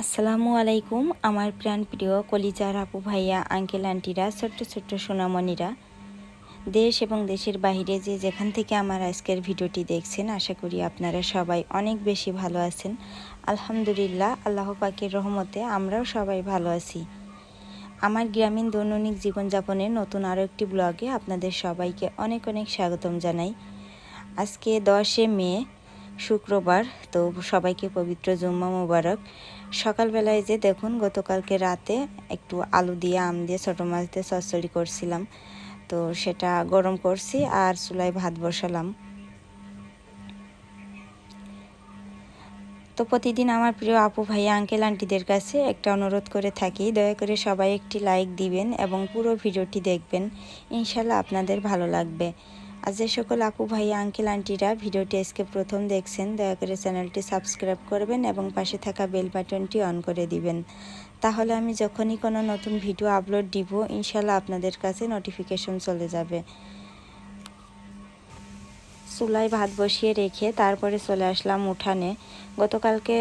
আসসালামু আলাইকুম, আমার প্রাণ প্রিয় কলিজার আপু ভাইয়া, আঙ্কেল আন্টিরা, ছোট্ট ছোট্ট সোনামণিরা। দেশ এবং দেশের বাইরে যে যেখান থেকে আমার আজকের ভিডিওটি দেখছেন, আশা করি আপনারা সবাই অনেক বেশি ভালো আছেন। আলহামদুলিল্লাহ, আল্লাহ পাকের রহমতে আমরাও সবাই ভালো আছি। আমার গ্রামীণ দৈনন্দিন জীবনযাপনের নতুন আরও একটি ব্লগে আপনাদের সবাইকে অনেক অনেক স্বাগতম জানাই। আজকে দশে মে, শুক্রবার, তো সবাইকে পবিত্র জুম্মা মুবারক। সকালবেলায় যে দেখুন, গতকালকে রাতে একটু আলু দিয়ে, আম দিয়ে, ছোটো মাছ দিয়ে চচ্চড়ি করছিলাম। তো সেটা গরম করছি আর চুলায় ভাত বসালাম। তো প্রতিদিন আমার প্রিয় আপু ভাই আঙ্কেল আন্টিদের কাছে একটা অনুরোধ করে থাকি, দয়া করে সবাই একটি লাইক দিবেন এবং পুরো ভিডিওটি দেখবেন। ইনশাল্লাহ আপনাদের ভালো লাগবে। আর যে সকল আপু ভাই, আঙ্কেল, আন্টিরা ভিডিওটি আজকে প্রথম দেখছেন, দয়া করে চ্যানেলটি সাবস্ক্রাইব করবেন এবং পাশে থাকা বেল বাটনটি অন করে দিবেন। তাহলে আমি যখনই কোনো নতুন ভিডিও আপলোড দিব, ইনশাল্লাহ আপনাদের কাছে নোটিফিকেশন চলে যাবে। চুলায় ভাত বসিয়ে রেখে তারপরে চলে আসলাম উঠানে। গতকালকে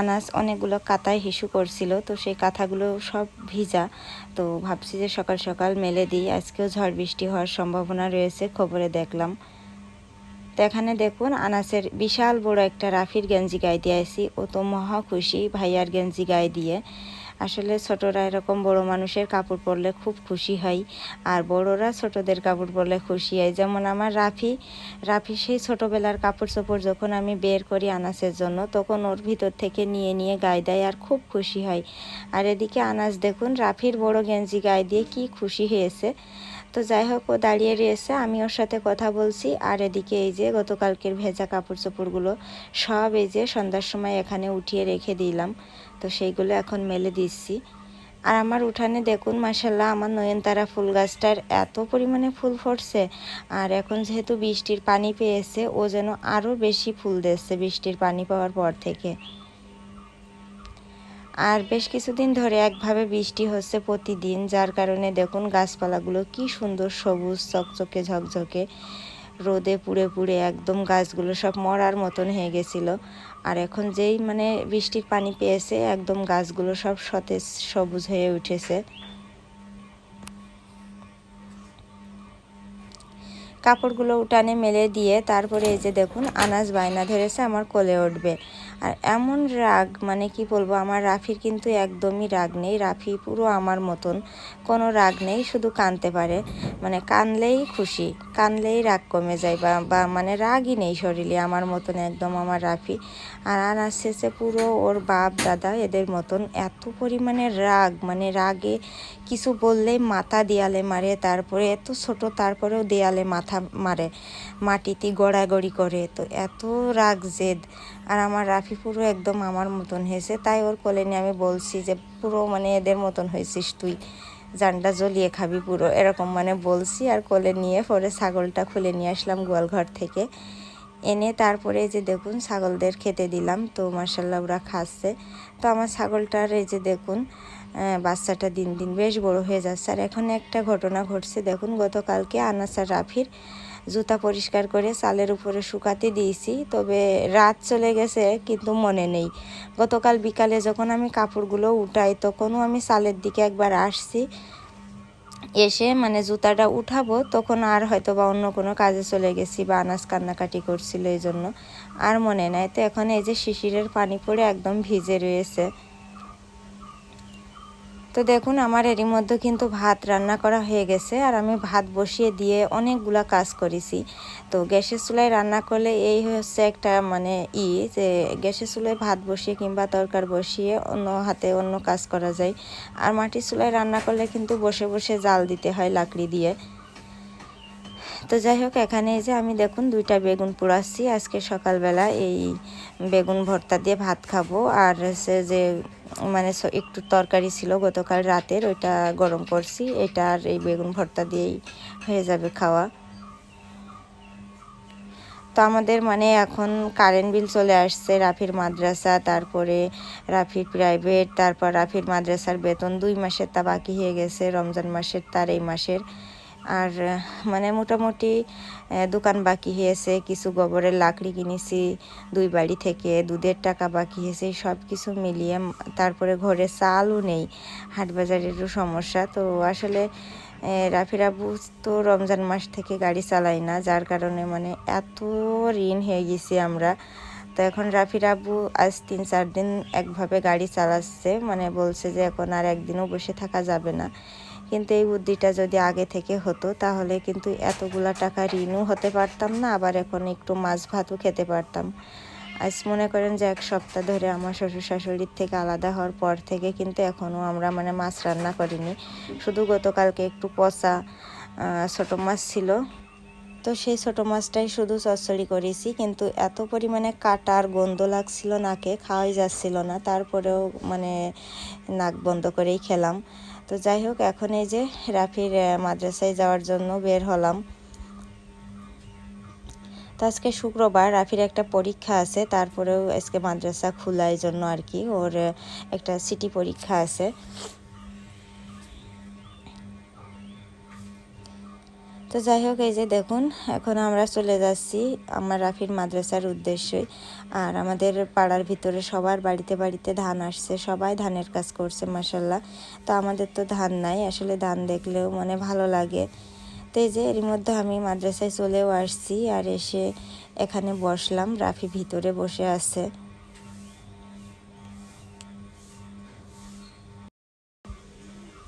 আনাস অনেকগুলো কাতায় হিসু করছিল, তো সেই কাঁথাগুলো সব ভিজা। তো ভাবছি যে সকাল সকাল মেলে দিই, আজকেও ঝড় বৃষ্টি হওয়ার সম্ভাবনা রয়েছে, খবরে দেখলাম। তো এখানে দেখুন, আনাসের বিশাল বড় একটা রাফির গেঞ্জি গায়ে দিয়ে আসি। ও তো মহা খুশি ভাইয়ার গেঞ্জি গায়ে দিয়ে। আসলে ছোটরা এরকম বড় মানুষের কাপড় পরলে খুব খুশি হয়, আর বড়রা ছোটদের কাপড় পরলে খুশি হয়। যেমন আমার রাফি রাফি সেই ছোটোবেলার কাপড় চোপড় যখন আমি বের করি আনাসের জন্য, তখন ওর ভিতর থেকে নিয়ে নিয়ে গায়ে দেয় আর খুব খুশি হয়। আর এদিকে আনাস, দেখুন, রাফির বড় গেঞ্জি গায়ে দিয়ে কি খুশি হয়েছে। তো যাই হোক, ও দাঁড়িয়ে রয়েছে। আমি ওর সাথে কথা বলছি। আর এদিকে এই যে গতকালকের ভেজা কাপড় চোপড়গুলো সব এই যে সন্ধ্যার সময় এখানে উঠিয়ে রেখে দিলাম। তো সেইগুলো এখন মেলে দিচ্ছি। আর আমার উঠানে দেখুন মাসাল্লাহ আমার নয়নতারা ফুল গাছটার এত পরিমাণে ফুল ফুটছে। আর এখন যেহেতু বৃষ্টির পানি পেয়েছে, ও যেন আরও বেশি ফুল দিচ্ছে বৃষ্টির পানি পাওয়ার পর থেকে। আর বেশ কিছুদিন ধরে একভাবে বৃষ্টি হচ্ছে প্রতিদিন, যার কারণে দেখুন গাছপালাগুলো কি সুন্দর সবুজ, চকচকে, ঝকঝকে। রোদে পুড়ে পুড়ে একদম গাছগুলো সব মরার মতন হয়ে গেছিল। আর এখন যেই মানে বৃষ্টির পানি পেয়েছে, একদম গাছগুলো সব সতেজ সবুজ হয়ে উঠেছে। কাপড়গুলো উঠানে মেলে দিয়ে তারপরে এই যে দেখুন, আনাজ বায়না ধরেছে, আমার কোলে উঠবে। আর এমন রাগ মানে কি বলব, আমার রাফির কিন্তু একদমই রাগ নেই। রাফি পুরো আমার মতন, কোনো রাগ নেই, শুধু কানতে পারে। মানে কানলেই খুশি, কানলেই রাগ কমে যায়, বা বা মানে রাগই নেই শরীরে, আমার মতন একদম আমার রাফি। আর আনাজ শেষে পুরো ওর বাপ, দাদা এদের মতন এত পরিমাণে রাগ মানে রাগে কিছু বললেই মাথা দেয়ালে মারে, তারপরে এত ছোট, তারপরেও দেয়ালে মাথা মারে, মাটিতে গড়াগড়ি করে। তো এত রাগ জেদ। আর আমার রাফি পুরো একদম আমার মতন হয়েছে। তাই ওর কোলে নিয়ে আমি বলছি যে, পুরো মানে এদের মতন হয়েছিস তুই। জানটা জ্বলিয়ে খাবি পুরো। এরকম মানে বলছি। আর কোলে নিয়ে পরে ছাগলটা খুলে নিয়ে আসলাম গোয়ালঘর থেকে। এনে তারপরে যে দেখুন, ছাগলদের খেতে দিলাম। তো মার্শাল্লাহ ওরা খাচ্ছে। তো আমার ছাগলটার এই যে দেখুন বাচ্চাটা দিন দিন বেশ বড় হয়ে যাচ্ছে। আর এখন একটা ঘটনা ঘটছে, দেখুন, গতকালকে আনাসার রাফির জুতা পরিষ্কার করে চালের উপরে শুকাতে দিয়েছি, তবে রাত চলে গেছে কিন্তু মনে নেই। গতকাল বিকালে যখন আমি কাপড়গুলো উঠাই, তখনও আমি চালের দিকে একবার আসছি, এসে মানে জুতাটা উঠাবো, তখন আর হয়তো বা অন্য কোনো কাজে চলে গেছি বা আনাজ কান্নাকাটি করছিল এই জন্য, আর মনে নাই। তো এখন এই যে শিশিরের পানি পড়ে একদম ভিজে রয়েছে। তো দেখুন, আমার এরই মধ্যে কিন্তু ভাত রান্না করা হয়ে গেছে আর আমি ভাত বসিয়ে দিয়ে অনেকগুলা কাজ করেছি। তো গ্যাসের চুলায় রান্না করলে এই হচ্ছে একটা মানে ই যে গ্যাসের চুলায় ভাত বসিয়ে কিংবা তরকার বসিয়ে অন্য হাতে অন্য কাজ করা যায়। আর মাটির চুলায় রান্না করলে কিন্তু বসে বসে জাল দিতে হয় লাকড়ি দিয়ে। তো যাই হোক, এখানে যে আমি দেখুন দুইটা বেগুন পোড়াচ্ছি আজকে সকালবেলা এই বেগুন ভর্তা দিয়ে ভাত খাব। আর সে যে মানে একটু তরকারি ছিল গতকাল রাতের, ওইটা গরম করছি। এটা আর এই বেগুন ভর্তা দিয়েই হয়ে যাবে খাওয়া। তো আমাদের মানে এখন কারেন্ট বিল চলে আসছে রাফির মাদ্রাসা, তারপরে রাফির প্রাইভেট তারপর রাফির মাদ্রাসার বেতন দুই মাসের তা বাকি হয়ে গেছে, রমজান মাসের তার এই মাসের। আর মানে মোটামুটি দোকান বাকি হয়েছে, কিছু গোবরের লাকড়ি কিনেছি, দুই বাড়ি থেকে দুধের টাকা বাকি হয়েছে সব কিছু মিলিয়ে তারপরে ঘরে চালও নেই হাট বাজারেরও সমস্যা। তো আসলে রাফির আব্বু তো রমজান মাস থেকে গাড়ি চালাই না, যার কারণে মানে এত ঋণ হয়ে গেছি আমরা। তো এখন রাফির আব্বু আজ তিন চার দিন একভাবে গাড়ি চালাচ্ছে মানে বলছে যে এখন আর একদিনও বসে থাকা যাবে না। কিন্তু এই বুদ্ধিটা যদি আগে থেকে হতো, তাহলে কিন্তু এতগুলা টাকা ঋণও হতে পারতাম না, আবার এখন একটু মাছ ভাতও খেতে পারতাম। আজ মনে করেন যে এক সপ্তাহ ধরে আমার শ্বশুর শাশুড়ির থেকে আলাদা হওয়ার পর থেকে কিন্তু এখনও আমরা মানে মাছ রান্না করিনি। শুধু গতকালকে একটু পচা ছোট মাছ ছিল। তো সেই ছোট মাছটাই শুধু চচ্চড়ি করেছি, কিন্তু এত পরিমাণে কাটার গন্ধ লাগছিল নাকে, খাওয়াই যাচ্ছিল না। তারপরেও মানে নাক বন্ধ করেই খেলাম। তো যাই হোক, এখন এই যে রাফির মাদ্রাসায় যাওয়ার জন্য বের হলাম। তো আজকে শুক্রবার রাফির একটা পরীক্ষা আছে, তারপরেও আজকে মাদ্রাসা খোলা এই জন্য আর কি। ওর একটা সিটি পরীক্ষা আছে। তো যাই হোক, এই যে দেখুন, এখন আমরা চলে যাচ্ছি আমার রাফির মাদ্রাসার উদ্দেশ্যে। আর আমাদের পাড়ার ভিতরে সবার বাড়িতে বাড়িতে ধান আসছে, সবাই ধানের কাজ করছে মাসাল্লাহ তো আমাদের তো ধান নাই, আসলে ধান দেখলেও মানে ভালো লাগে। তো এই যে এর মধ্যে আমি মাদ্রাসায় চলেও আসছি আর এসে এখানে বসলাম, রাফি ভিতরে বসে আছে।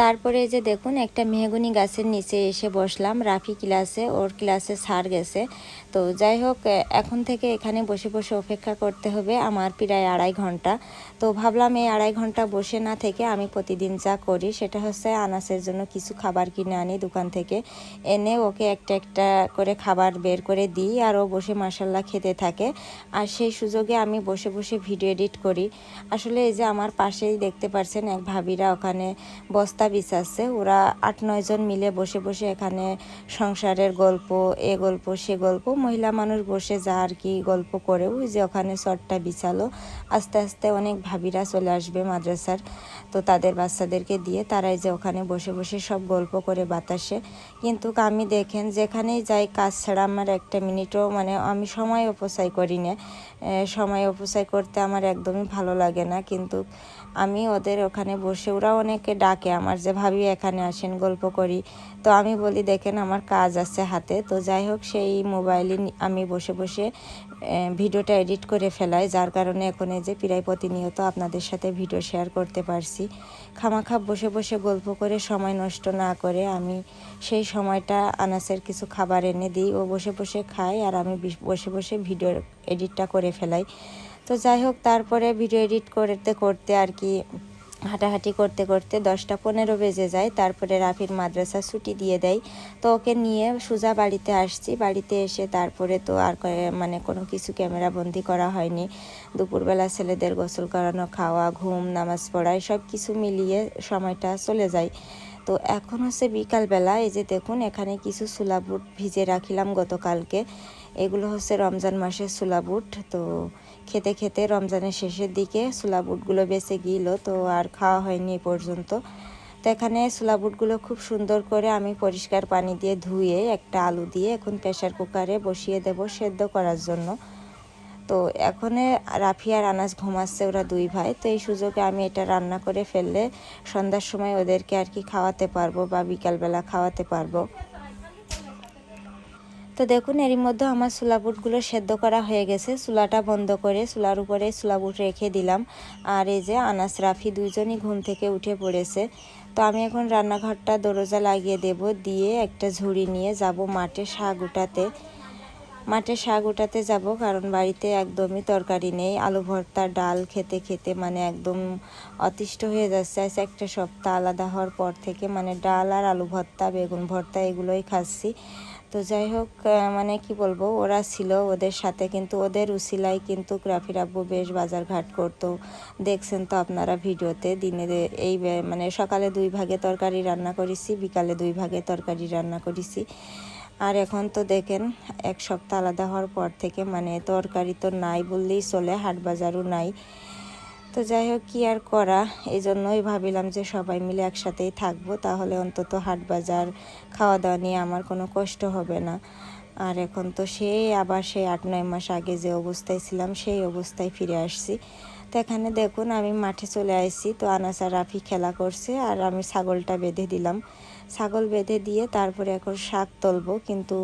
তারপরে এই যে দেখুন, একটা মেহগুনি গাছের নিচে এসে বসলাম। রাফি ক্লাসে, ওর ক্লাসে সার গেছে। তো যাই হোক এখন থেকে এখানে বসে বসে অপেক্ষা করতে হবে আমার প্রায় আড়াই ঘণ্টা। তো ভাবলাম এই আড়াই ঘণ্টা বসে না থেকে আমি প্রতিদিন যা করি, সেটা হচ্ছে আনাসের জন্য কিছু খাবার কিনে আনি দোকান থেকে। এনে ওকে একটা একটা করে খাবার বের করে দিই আর ও বসে মাসাল্লাহ খেতে থাকে। আর সেই সুযোগে আমি বসে বসে ভিডিও এডিট করি। আসলে এই যে আমার পাশেই দেখতে পারছেন এক ভাবিরা ওখানে বস্তা বিছাচ্ছে ওরা আট, নয় জন মিলে বসে বসে এখানে সংসারের গল্প, এ গল্প, সে গল্প, মহিলা মানুষ বসে যা আর কি গল্প করে। ওই যে ওখানে চটটা বিছালো। আস্তে আস্তে অনেক ভাবিরা চলে আসবে মাদ্রাসার। তো তাদের বাচ্চাদেরকে দিয়ে তারাই যে ওখানে বসে বসে সব গল্প করে বাতাসে। কিন্তু আমি দেখেন যেখানেই যাই, কাজ ছাড়া আমার একটা মিনিটও মানে আমি সময় অপচয় করি না। সময় অপচয় করতে আমার একদমই ভালো লাগে না। কিন্তু আমি ওদের ওখানে বসে ওরা অনেকে ডাকে, আমার যে ভাবি এখানে আসেন, গল্প করি। তো আমি বলি, দেখেন, আমার কাজ আছে হাতে। তো যাই হোক, সেই মোবাইলে আমি বসে বসে ভিডিওটা এডিট করে ফেলাই। যার কারণে এখন এই যে প্রায় প্রতিনিয়ত আপনাদের সাথে ভিডিও শেয়ার করতে পারছি। খামাখা বসে বসে গল্প করে সময় নষ্ট না করে আমি সেই সময়টা আনাসের কিছু খাবার এনে দিই। ও বসে বসে খায় আর আমি বসে বসে ভিডিও এডিটটা করে ফেলাই। তো যাই হোক তারপরে ভিডিও এডিট করতে করতে আর কি হাঁটাহাঁটি করতে করতে দশটা পনেরো বেজে যায়। তারপরে রাফির মাদ্রাসা ছুটি দিয়ে দেয়। তো ওকে নিয়ে সোজা বাড়িতে আসছি। বাড়িতে এসে তারপরে তো আর মানে কোনো কিছু ক্যামেরা বন্দি করা হয়নি। দুপুরবেলা ছেলেদের গোসল করানো, খাওয়া, ঘুম, নামাজ পড়া সব কিছু মিলিয়ে সময়টা চলে যায়। তো এখন হচ্ছে বিকালবেলা। এই যে দেখুন, এখানে কিছু সুলা বুট ভিজে রাখিলাম গতকালকে। এগুলো হচ্ছে রমজান মাসের সুলা বুট। তো খেতে খেতে রমজানের শেষের দিকে সুলা বুটগুলো বেঁচে গিয়েছিল তো আর খাওয়া হয়নি এ পর্যন্ত। তো এখানে সুলা বুটগুলো খুব সুন্দর করে আমি পরিষ্কার পানি দিয়ে ধুয়ে একটা আলু দিয়ে এখন প্রেশার কুকারে বসিয়ে দেব সেদ্ধ করার জন্য। তো এখন রাফি আর আনাস ঘুমাচ্ছে ওরা দুই ভাই, তো এই সুযোগে আমি এটা রান্না করে ফেললে সন্ধ্যার সময় ওদেরকে আর কি খাওয়াতে পারব বা বিকালবেলা খাওয়াতে পারব। তো দেখুন, এরই মধ্যে আমার বুটগুলো সেদ্ধ করা হয়ে গেছে। চুলাটা বন্ধ করে চুলার উপরে বুট রেখে দিলাম। আর এই যে আনাস, রাফি দুইজনই ঘুম থেকে উঠে পড়েছে। তো আমি এখন রান্নাঘরটা দরজা লাগিয়ে দেব, দিয়ে একটা ঝুড়ি নিয়ে যাব মাঠে শাক উঠাতে। মাঠে শাক উঠাতে যাব, কারণ বাড়িতে একদমই তরকারি নেই। আলু ভর্তা, ডাল খেতে খেতে মানে একদম অতিষ্ঠ হয়ে যাচ্ছে। আজ একটা সপ্তাহ আলাদা হওয়ার পর থেকে মানে ডাল আর আলু ভর্তা, বেগুন ভর্তা এগুলোই খাচ্ছি। তো যাই হোক মানে কি বলব, ওরা ছিল ওদের সাথে, কিন্তু ওদের উসিলাই কিন্তু রাফির আব্বু বেশ বাজার ঘাট করতো। দেখছেন তো আপনারা ভিডিওতে, দিনে এই মানে সকালে দুই ভাগে তরকারি রান্না করেছি, বিকালে দুই ভাগে তরকারি রান্না করেছি। আর এখন তো দেখেন, এক সপ্তাহ আলাদা হওয়ার পর থেকে মানে তরকারি তো নাই বললেই চলে, হাট বাজারও নাই। তো যাই হোক, কী আর করা? এই জন্যই ভাবিলাম যে সবাই মিলে একসাথেই থাকব, তাহলে অন্তত হাট বাজার খাওয়া দাওয়া নিয়ে আমার কোনো কষ্ট হবে না। আর এখন তো সেই আবার সেই আট, নয় মাস আগে যে অবস্থায় ছিলাম, সেই অবস্থায় ফিরে আসছি। তো এখানে দেখুন, আমি মাঠে চলে আসছি তো আনাসা রাফি খেলা করছে, আর আমি ছাগলটা বেঁধে দিলাম। ছাগল বেঁধে দিয়ে তারপরে এখন শাক তুলবো, কিন্তু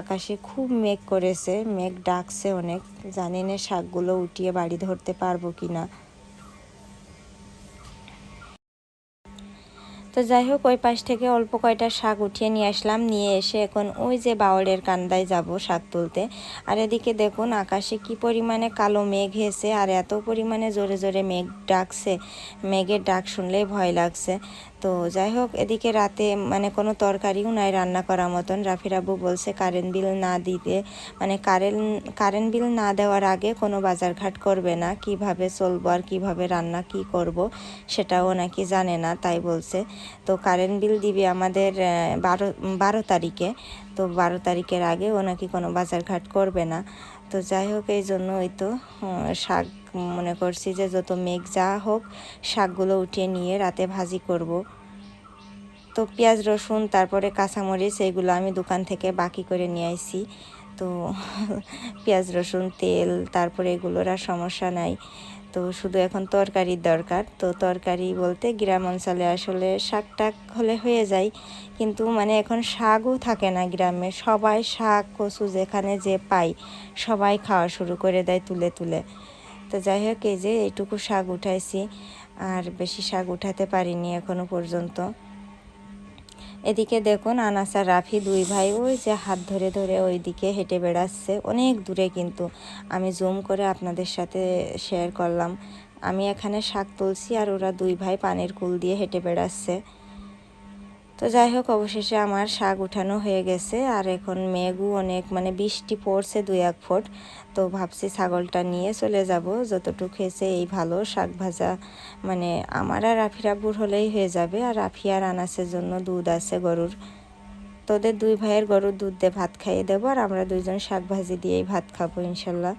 আকাশে খুব মেঘ করেছে, মেঘ ডাকছে অনেক। জানি না শাকগুলো উঠিয়ে বাড়ি ধরতে পারব কি না তো যাই হোক, ওই পাশ থেকে অল্প কয়টা শাক উঠিয়ে নিয়ে আসলাম, নিয়ে এসে এখন ওই যে বাওয়ালের কান্দায় যাব শাক তুলতে। আর এদিকে দেখুন, আকাশে কি পরিমাণে কালো মেঘ হেসে আর এত পরিমাণে জোরে জোরে মেঘ ডাকছে। মেঘের ডাক শুনলেই ভয় লাগছে। তো যাই হোক, এদিকে রাতে মানে কোনো তরকারিও নাই রান্না করার মতন। রাফির বলছে, কারেন্ট বিল না দিতে মানে কারেন্ট কারেন্ট বিল না দেওয়ার আগে কোনো বাজারঘাট করবে না। কীভাবে চলবো আর কীভাবে রান্না কি করব সেটাও নাকি জানে না, তাই বলছে। তো কারেন্ট বিল দিবে আমাদের বারো বারো তারিখে। তো বারো তারিখের আগে ও নাকি কোনো বাজারঘাট করবে না। তো যাই হোক, এই জন্য ওই তো শাক মনে করছি যে যত মেঘ যা হোক, শাকগুলো উঠিয়ে নিয়ে রাতে ভাজি করব। তো পেঁয়াজ, রসুন, তারপরে কাঁচামরিচ এইগুলো আমি দোকান থেকে বাকি করে নিয়ে আসি তো পেঁয়াজ, রসুন, তেল, তারপরে এগুলোর আর সমস্যা নাই। তো শুধু এখন তরকারির দরকার। তো তরকারি বলতে গ্রাম অঞ্চলে আসলে শাক টাক হলে হয়ে যায়, কিন্তু মানে এখন শাকও থাকে না গ্রামে। সবাই শাক, কচু যেখানে যে পাই সবাই খাওয়া শুরু করে দেয় তুলে তুলে। তো যাই হোক, এই যে এইটুকু শাক উঠাইছি, আর বেশি শাক উঠাতে পারিনি এখনও পর্যন্ত। এদিকে দেখুন, আনাসা রাফি দুই ভাই, ওই যে হাত ধরে ধরে ওই দিকে হেঁটে বেড়াচ্ছে। অনেক দূরে কিন্তু। আমি জুম করে আপনাদের সাথে শেয়ার করলাম। আমি এখানে শাক তুলছি আর ওরা দুই ভাই পানির কুল দিয়ে হেঁটে বেড়াচ্ছে। তো যাই হোক, অবশেষে আমার শাক উঠানো হয়ে গেছে। আর এখন মেঘও অনেক মানে বৃষ্টি পড়ছে দুই এক ফুট। তো ভাবছি ছাগলটা নিয়ে চলে যাব। যতটুকু হয়েছে এই ভালো শাক ভাজা। মানে আমার আর রাফি রাব্বুর হলেই হয়ে যাবে। আর রাফি আর আনাসের জন্য দুধ আছে গরুর। তোদের দুই ভাইয়ের গরুর দুধ দিয়ে ভাত খাইয়ে দেবো। আর আমরা দুইজন শাক ভাজি দিয়েই ভাত খাব, ইনশাল্লাহ।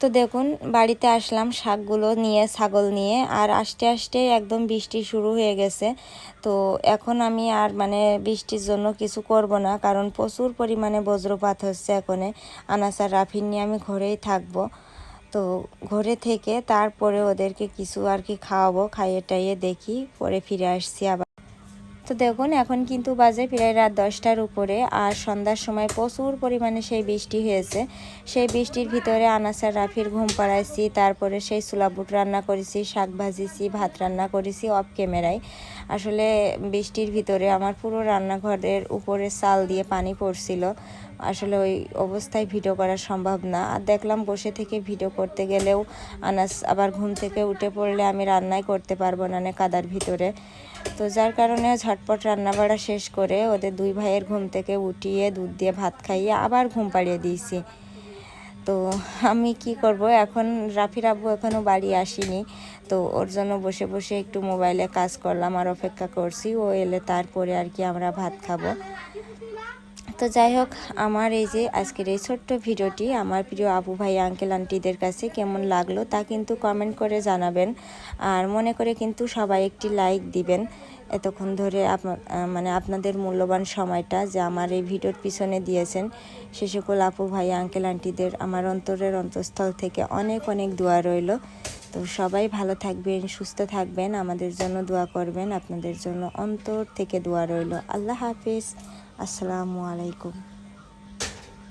তো দেখুন, বাড়িতে আসলাম, শাকগুলো নিয়ে, ছাগল নিয়ে, আর আস্তে আস্তে একদম বৃষ্টি শুরু হয়ে গেছে। তো এখন আমি আর মানে বৃষ্টির জন্য কিছু করব না, কারণ প্রচুর পরিমাণে বজ্রপাত হচ্ছে এখনে। আনাসার রাফিন নিয়ে আমি ঘরেই থাকব। তো ঘরে থেকে তারপরে ওদেরকে কিছু আর কি খাওয়াবো খাইয়ে টাইয়ে দেখি, পরে ফিরে আসছি আবার। তো দেখুন, এখন কিন্তু বাজে প্রায় রাত দশটার উপরে আর সন্ধ্যার সময় প্রচুর পরিমাণে সেই বৃষ্টি হয়েছে। সেই বৃষ্টির ভিতরে আনাসার রাফির ঘুম পাড়াইছি, তারপরে সেই সুলাবুট রান্না করেছি, শাক ভাজিছি, ভাত রান্না করেছি অফ ক্যামেরায় আসলে বৃষ্টির ভিতরে আমার পুরো রান্নাঘরের উপরে চাল দিয়ে পানি পড়ছিল। আসলে ওই অবস্থায় ভিডিও করা সম্ভব না। আর দেখলাম বসে থেকে ভিডিও করতে গেলেও আনাস আবার ঘুম থেকে উঠে পড়লে আমি রান্নাই করতে পারব না কাদার ভিতরে। তো যার কারণে ঝটপট রান্না বাড়া শেষ করে ওদের দুই ভাইয়ের ঘুম থেকে উঠিয়ে দুধ দিয়ে ভাত খাইয়ে আবার ঘুম পাড়িয়ে দিয়েছি। তো আমি কি করব? এখন রাফির আব্বু এখনও বাড়ি আসিনি। তো ওর জন্য বসে বসে একটু মোবাইলে কাজ করলাম আর অপেক্ষা করছি। ও এলে তারপরে আর কি আমরা ভাত খাব। তো যাই হোক, আমার এই যে আজকের এই ছোট্ট ভিডিওটি আমার প্রিয় আবু ভাই আঙ্কেল আন্টিদের কাছে কেমন লাগল তা কিন্তু কমেন্ট করে জানাবেন। আর মনে করে কিন্তু সবাই একটি লাইক দিবেন। এতক্ষণ ধরে মানে আপনাদের মূল্যবান সময়টা যে আমার এই ভিডিওর পিছনে দিয়েছেন, সে সকল আপু ভাই আঙ্কেল আন্টিদের আমার অন্তরের অন্তঃস্থল থেকে অনেক অনেক দোয়া রইল। তো সবাই ভালো থাকবেন, সুস্থ থাকবেন, আমাদের জন্য দোয়া করবেন, আপনাদের জন্য অন্তর থেকে দোয়া রইল। আল্লাহ হাফিজ। আসসালামু আলাইকুম